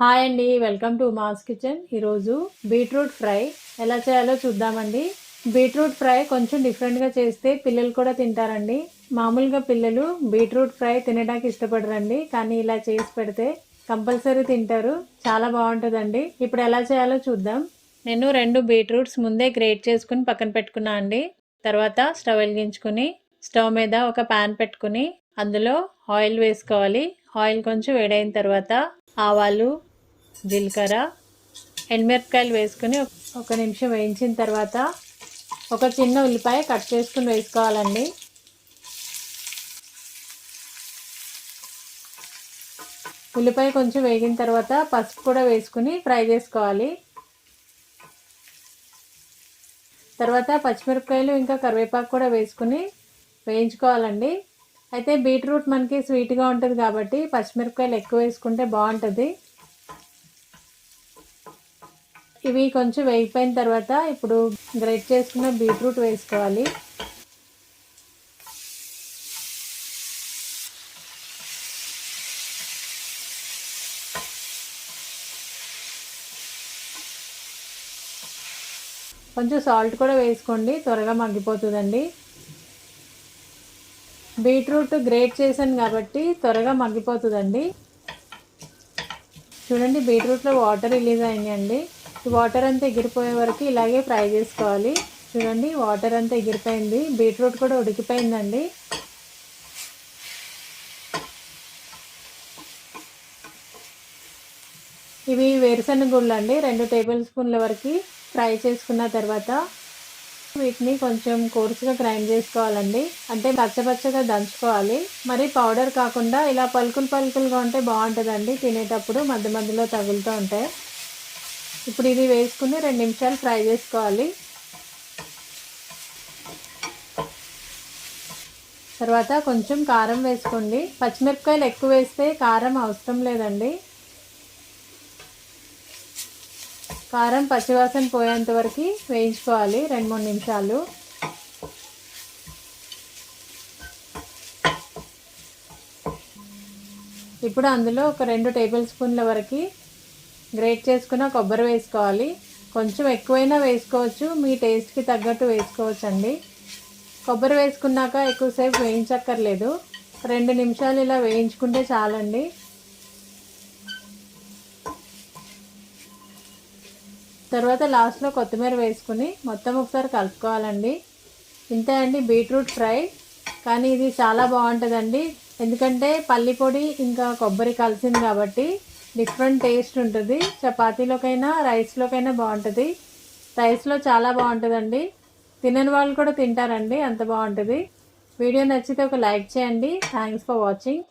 Hi అండి welcome to mass kitchen. ఈరోజు beetroot fry ఎలా చేయాలో చూద్దామండి. బీట్రూట్ ఫ్రై కొంచెం డిఫరెంట్గా చేస్తే పిల్లలు కూడా తింటారండి. మామూలుగా పిల్లలు బీట్రూట్ ఫ్రై తినడానికి ఇష్టపడరండి కానీ ఇలా చేసి పెడితే కంపల్సరీ తింటారు. చాలా బాగుంటుందండి. ఇప్పుడు ఎలా చేయాలో చూద్దాం. నేను రెండు బీట్రూట్స్ ముందే గ్రేట్ చేసుకుని పక్కన పెట్టుకున్నా అండి. తర్వాత స్టవ్ వెలిగించుకుని స్టవ్ మీద ఒక పాన్ పెట్టుకుని అందులో ఆయిల్ వేసుకోవాలి. ఆయిల్ కొంచెం వేడైన తర్వాత ఆవాలు జీలకర్ర ఎండుమిరపకాయలు వేసుకుని ఒక నిమిషం వేయించిన తర్వాత ఒక చిన్న ఉల్లిపాయ కట్ చేసుకుని వేసుకోవాలండి. ఉల్లిపాయ కొంచెం వేగిన తర్వాత పసుపు కూడా వేసుకుని ఫ్రై చేసుకోవాలి. తర్వాత పచ్చిమిరపకాయలు ఇంకా కరివేపాకు కూడా వేసుకుని వేయించుకోవాలండి. అయితే బీట్రూట్ మనకి స్వీట్గా ఉంటుంది కాబట్టి పచ్చిమిరపకాయలు ఎక్కువ వేసుకుంటే బాగుంటుంది. ఇవి కొంచెం వేగిపోయిన తర్వాత ఇప్పుడు గ్రేట్ చేసుకున్న బీట్రూట్ వేసుకోవాలి. కొంచెం సాల్ట్ కూడా వేసుకోండి త్వరగా మగ్గిపోతుందండి. బీట్రూట్ గ్రేట్ చేశాను కాబట్టి త్వరగా మగ్గిపోతుందండి. చూడండి బీట్రూట్లో వాటర్ రిలీజ్ అయ్యాయండి అండి వాటర్ అంతా ఎగిరిపోయే వరకు ఇలాగే ఫ్రై చేసుకోవాలి. చూడండి వాటర్ అంతా ఎగిరిపోయింది. బీట్రూట్ కూడా ఉడికిపోయిందండి. ఇవి వేరుశనగ గుళ్ళు అండి రెండు టేబుల్ స్పూన్ల వరకు ఫ్రై చేసుకున్న తర్వాత వీటిని కొంచెం కోర్సుగా గ్రైండ్ చేసుకోవాలండి. అంటే పచ్చపచ్చగా దంచుకోవాలి. మరి పౌడర్ కాకుండా ఇలా పలుకులు పలుకులుగా ఉంటే బాగుంటుందండి. తినేటప్పుడు మధ్య మధ్యలో తగులుతూ ఉంటాయి ఇప్పుడు ఇది వేసుకుని రెండు నిమిషాలు ఫ్రై చేసుకోవాలి. తర్వాత కొంచెం కారం వేసుకోండి. పచ్చిమిరపకాయలు ఎక్కువ వేస్తే కారం అవసరం లేదండి. కారం పచ్చివాసన పోయేంత వరకు వేయించుకోవాలి రెండు మూడు నిమిషాలు. ఇప్పుడు అందులో ఒక రెండు టేబుల్ స్పూన్ల వరకు గ్రేట్ చేసుకున్న కొబ్బరి వేసుకోవాలి. కొంచెం ఎక్కువైనా వేసుకోవచ్చు. మీ టేస్ట్కి తగ్గట్టు వేసుకోవచ్చు అండి కొబ్బరి వేసుకున్నాక ఎక్కువసేపు వేయించక్కర్లేదు. రెండు నిమిషాలు ఇలా వేయించుకుంటే చాలండి. తర్వాత లాస్ట్లో కొత్తిమీర వేసుకుని మొత్తం ఒకసారి కలుపుకోవాలండి. ఇంతే అండి బీట్రూట్ ఫ్రై. కానీ ఇది చాలా బాగుంటుందండి. ఎందుకంటే పల్లి పొడి ఇంకా కొబ్బరి కలిసింది కాబట్టి డిఫరెంట్ టేస్ట్ ఉంటుంది. చపాతీలోకైనా రైస్లోకైనా బాగుంటుంది. రైస్లో చాలా బాగుంటుందండి. తినని వాళ్ళు కూడా తింటారండి. అంత బాగుంటుంది. వీడియో నచ్చితే ఒక లైక్ చేయండి. Thanks for watching